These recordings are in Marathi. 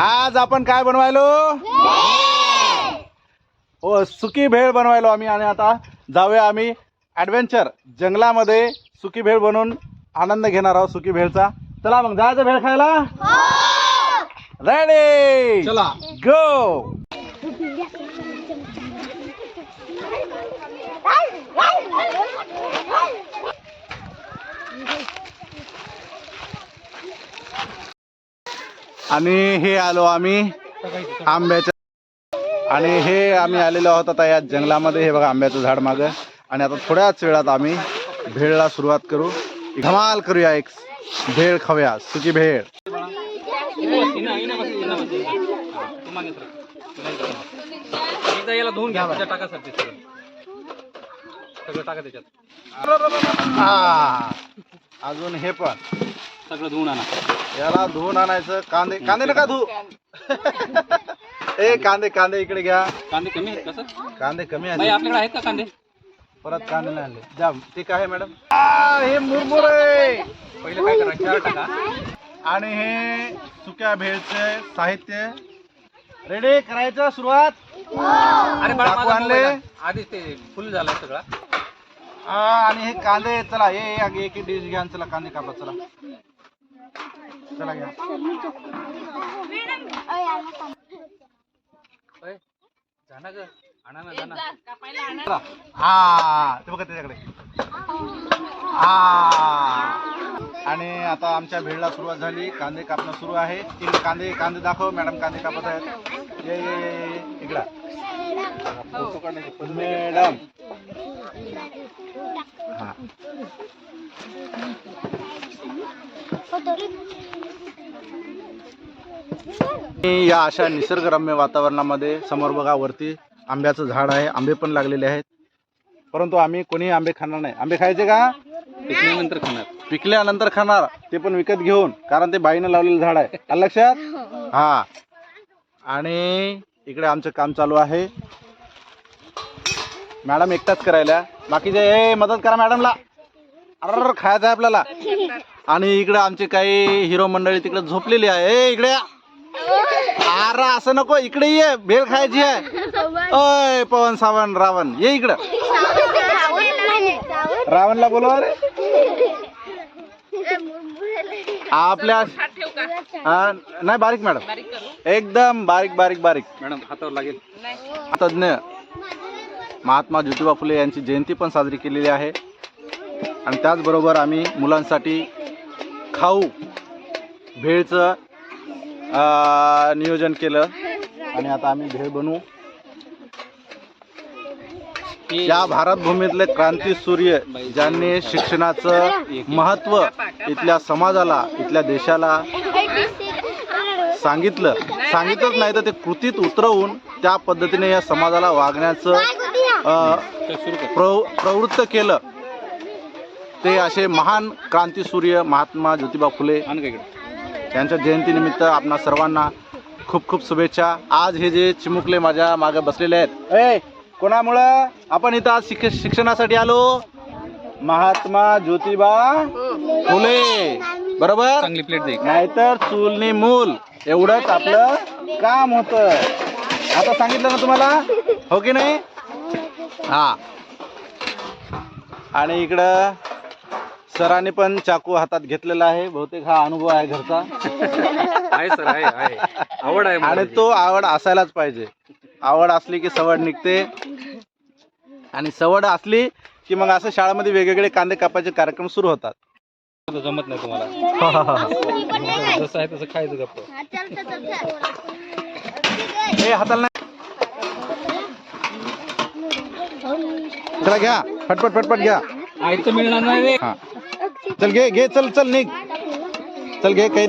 आज आपण काय बनवायलो? हो सुकी भेळ बनवायलो आम्ही आणि आता जाऊया आम्ही ॲडव्हेंचर जंगलामध्ये सुकी भेळ बनवून आनंद घेणार आहोत सुकी भेळचा. चला मग जायचं भेळ खायला? रेडी चला. गो आणि हे आलो आम्ही आंब्याच्या आणि हे आम्ही आलेलो आहोत आता या जंगलामध्ये. हे बघा आंब्याचं झाड मागं. आणि आता थोड्याच वेळात आम्ही भेळला सुरुवात करू. धमाल करूया एक भेळ खाऊया सुकी भेळ. अजून हे पण. सगळं धुवून आणा. याला धुवून आणायचं. कांदे कांदे नका धु ए कांदे कांदे इकडे घ्या. कांदे कमी आहेत कसं कांदे कमी आहेत. आपल्याकडे आहेत का कांदे? परत कांदे नाही आणले. जा ते काय मॅडम. आ, हे मुरमुर. आहे पहिले काय करा चार टाका. आणि हे सुक्या भेळचे साहित्य. रेडी करायचं? सुरुवात? अरे बाळा आणले? आहे. आधीच ते फुल झालाय सगळा. आ, आणि हे कांदे चला हे एक एक डिश घ्या आणि चला कांदे कापा चला. चला घ्या. होय? जा ना ग. आणा ना जा ना. चला. हा ते बघा त्याच्याकडे. हा. आणि आता आमच्या भेळला सुरुवात झाली. कांदे कापणं सुरू आहे. इकडे कांदे कांदे दाखव. मॅडम कांदे कापत आहेत. ये ये ये. इकडं. मॅडम. हा मी या अशा निसर्गरम्य वातावरणामध्ये समोर बघा वरती आंब्याचं झाड आहे आंबे पण लागलेले आहेत. परंतु आम्ही कोणी आंबे खाणार नाही. आंबे खायचे का? पिकल्यानंतर खाणार. पिकल्यानंतर खाणार. ते पण विकत घेऊन कारण ते बाईनं लावलेलं झाड आहे. लक्षात? हा. आणि इकडे आमचं काम चालू आहे. मॅडम एकटाच करायला. बाकीचे ए मदत करा मॅडमला. अर खायचं आहे आपल्याला. आणि इकडे आमचे काही हिरो मंडळी तिकडे झोपलेली आहे. ए इकडे या. अरे असं नको. इकडे ये. भेळ खायची आहे. ओय पवन सावन रावण. ये इकडं. रावणला बोलवा रे. आपल्या हा, नाही बारीक मॅडम. एकदम बारीक बारीक बारीक. मॅडम हातावर लागेल. तज्ञ महात्मा ज्योतिबा फुले यांची जयंती पण साजरी केलेली आहे. आणि त्याचबरोबर आम्ही मुलांसाठी खाऊ भेळचं नियोजन केलं. आणि आता आम्ही भेळ बनवू. या भारतभूमीतले क्रांती सूर्य ज्यांनी शिक्षणाचं महत्त्व इथल्या समाजाला इथल्या देशाला सांगितलं. सांगितलंच नाही तर ते कृतीत उतरवून त्या पद्धतीने या समाजाला वागण्याचं प्रव प्रवृत्त केलं. ते असे महान क्रांतीसूर्य महात्मा ज्योतिबा फुले यांच्या जयंतीनिमित्त आपणा सर्वांना खूप खूप शुभेच्छा. आज हे जे चिमुकले माझ्या मागे बसलेले आहेत. ए कोणामुळं? आपण इथं आज शिक शिक्षणासाठी आलो. महात्मा ज्योतिबा फुले. बरोबर? चांगली प्लेट दे. नाहीतर चूलनी मूल. एवढंच आपलं काम होतं. आता सांगितलं ना तुम्हाला? हो की नाही? हा. आणि इकडं सरांनी पण चाकू हातात घेतलेला आहे. बहुतेक हा अनुभव आहे घरचा. आहे सर आहे आहे. आवड आहे आणि तो आवड असायलाच पाहिजे. आवड असली की सवड निघते. आणि सवड असली की मग असं शाळेमध्ये वेगवेगळे कांदे कापायचे कार्यक्रम सुरू होतात. जमत नाही तुम्हाला. जसं आहे तसं खायचं गप्प. हे हाताला नाही. चला घ्या. फटफट फटफट घ्या. आयचं मिळणार नाही रे. हा. चल घे घे चल चल निघ. चल घे काही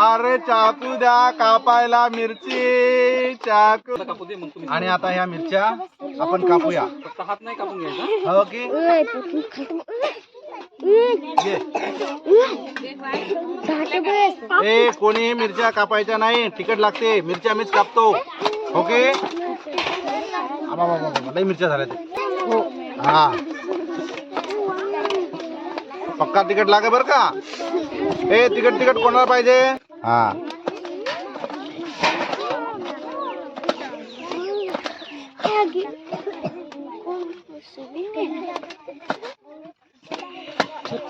अरे चाकू द्या कापायला मिरची. चाकू. आता कापू दे मग तुम्ही. आणि आता ह्या मिरच्या आपण कापूया. फक्त हात नाही कापून घ्यायचा? हो की? ए कोणी मिरच्या कापायच्या नाही तिकट लागते मिरच्या मीच कापतो. ओके? लई मिरच्या झाल्या हा. पक्का तिकट लागे बर का? ए तिकट तिकट कोणाला पाहिजे? हा.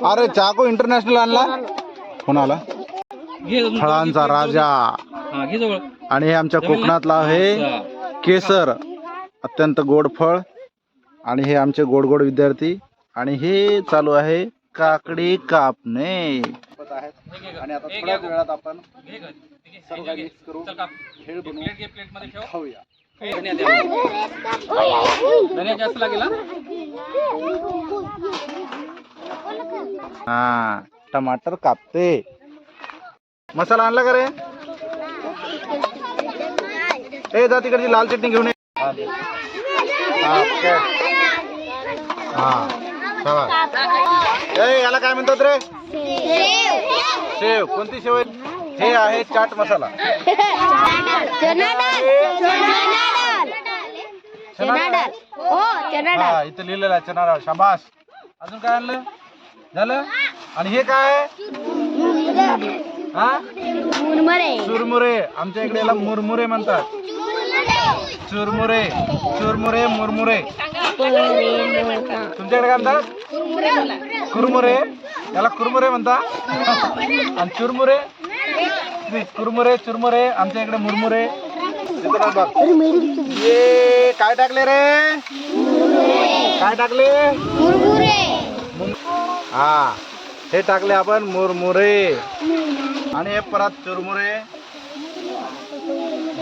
अरे चाको इंटरनॅशनल आणला? कोणाला? फळांचा राजा. आणि हे आमच्या कोकणातला आहे. केसर. अत्यंत गोड फळ. आणि हे आमचे गोड गोड विद्यार्थी. आणि हे चालू आहे काकडी कापणे. आणि आता थोड्याच वेळात आपण. सर्व काही करू खाऊया. धनिया जास्त लागेल हा? टमाटर कापते. मसाला आणला का रे? ए जा तिकडची लाल चटणी घेऊन ये. ए याला काय म्हणतात रे? शेव. कोणती शेव आहे? हे आहे चाट मसाला. हा इथे लिहिलेलं आहे चना डाळ शाबास. अजून काय आणलं? झालं? आणि हे काय? हा? चुरमुरे. आमच्या इकडे याला मुरमुरे म्हणतात. चुरमुरे. चुरमुरे मुरमुरे. तुमच्याकडे काय म्हणतात? कुरमुरे. याला कुरमुरे म्हणतात. आणि चुरमुरे? कुरमुरे चुरमुरे. आमच्या इकडे मुरमुरे. ये काय टाकले रे? काय टाकले? हा. हे टाकले आपण मुरमुरे. आणि हे परत चुरमुरे.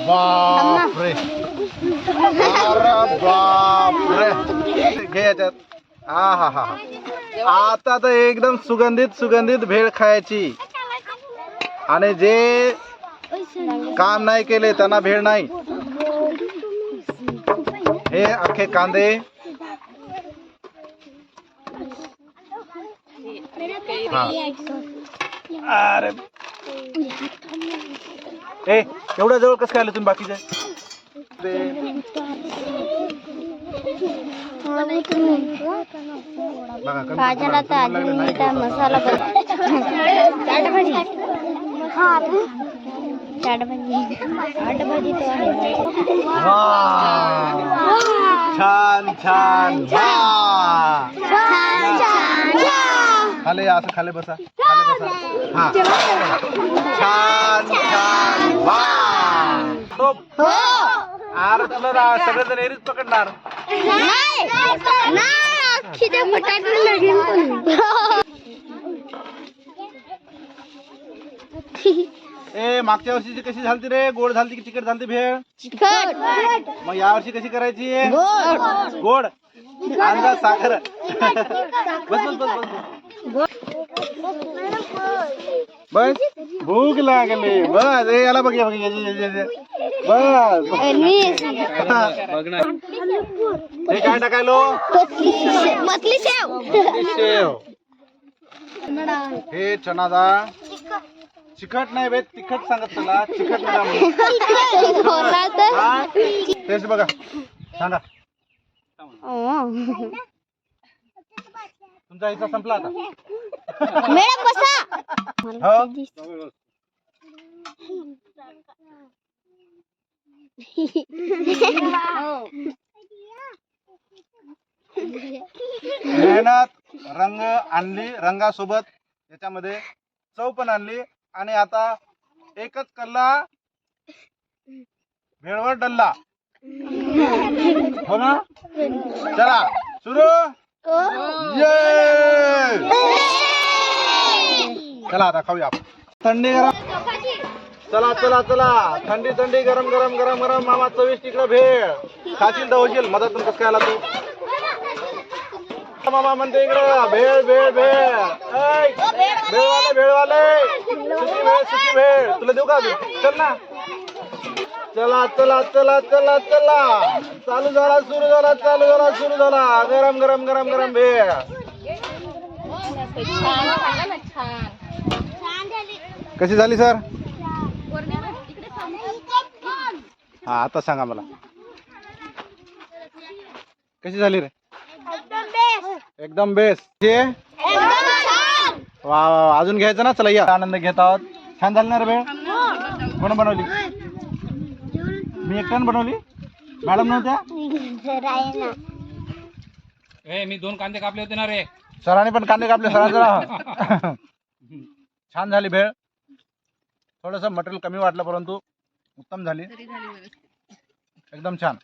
बापरे. बापरे. घे याच्यात. हा हा हा आता तर एकदम सुगंधित सुगंधित भेळ खायची. आणि जे काम नाही केले त्यांना भेळ नाही. हे अख्खे कांदे हा. अरे. ए एवढ्या जवळ कसं काय आलं तुम्ही बाकीचे? भाज्याला तर त्या. मसाला चाट भाजी चाट भाजी चाट भाजी तो आहे. वा छान. छान वा खाले असं खाले बसा खाले बसा. हा. छान छान. अरे तुला सगळेजण एरीच पकडणार. ए मागच्या वर्षीची कशी झालती रे? गोड झालती की तिखट झालती भेळ? मग या वर्षी कशी करायची? गोड. अंदा साखर. बस बस बस बस. बस भूक लागली बस ए याला बघ या बघ या- या- या- या- बस हा. हे काय टाकायलो? मतली शेव. शेव. हे चना डाळ चिकट नाही बे तिखट सांगत तुला चिकट नाही? टेस्ट बघा. सांगा. तुमचा हिस्सा संपला आता. मॅडम बसा. हो? मेहनत रंग आणली रंगासोबत. याच्यामध्ये चव पण आणली. आणि आता एकच कल्ला. भेळवर डल्ला. हो ना? चला सुरू. ये चला आता खाऊया थंडी गरम. चला चला चला. थंडी थंडी गरम गरम गरम गरम. मामा चवीस तिकडे भेळ. खाशील तर होशील. मदत कसं काय आला तू? मामा म्हणते इकडं भेळ भेळ भेळ. भेळवाले भेळवाले. सुकी भेळ सुकी भेळ. तुला देऊ का चल ना. चला चला चला चला चला. चालू झाला सुरू झाला चालू झाला सुरू झाला. गरम गरम गरम गरम भेळ. कशी झाली सर? हा आता सांगा मला. कशी झाली रे? एकदम बेस्ट. वा वा वा. अजून घ्यायचं ना? चला या. आनंद घेत आहोत. छान झाली ना रे भेळ? कोण बनवली? मी एकट्यानं बनवली? मॅडम नव्हत्या? ए मी दोन कांदे कापले होते ना रे. सरांनी पण कांदे कापले सरांचा छान झाली भेळ. थोडस मटेरियल कमी वाटलं परंतु उत्तम झाली. एकदम छान.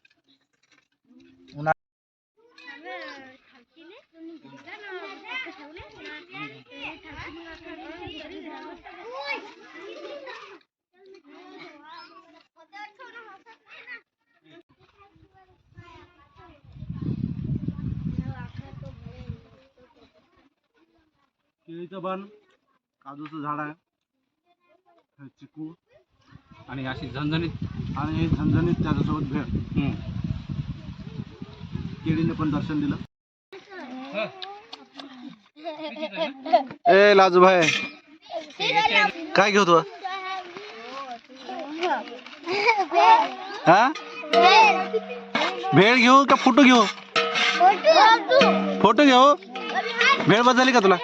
केळीचं बन काजूचं झाड आहे. हे चिकू. आणि अशी झणझणीत. आणि हे झणझणीत त्याच्यासोबत भेळ. हम्म. केळीने पण दर्शन दिलं. ए लाजूभाई काय घेऊ तू? हा? भेळ घेऊ का फोटो घेऊ? फोटो घेऊ? भेळ बस झाली का तुला?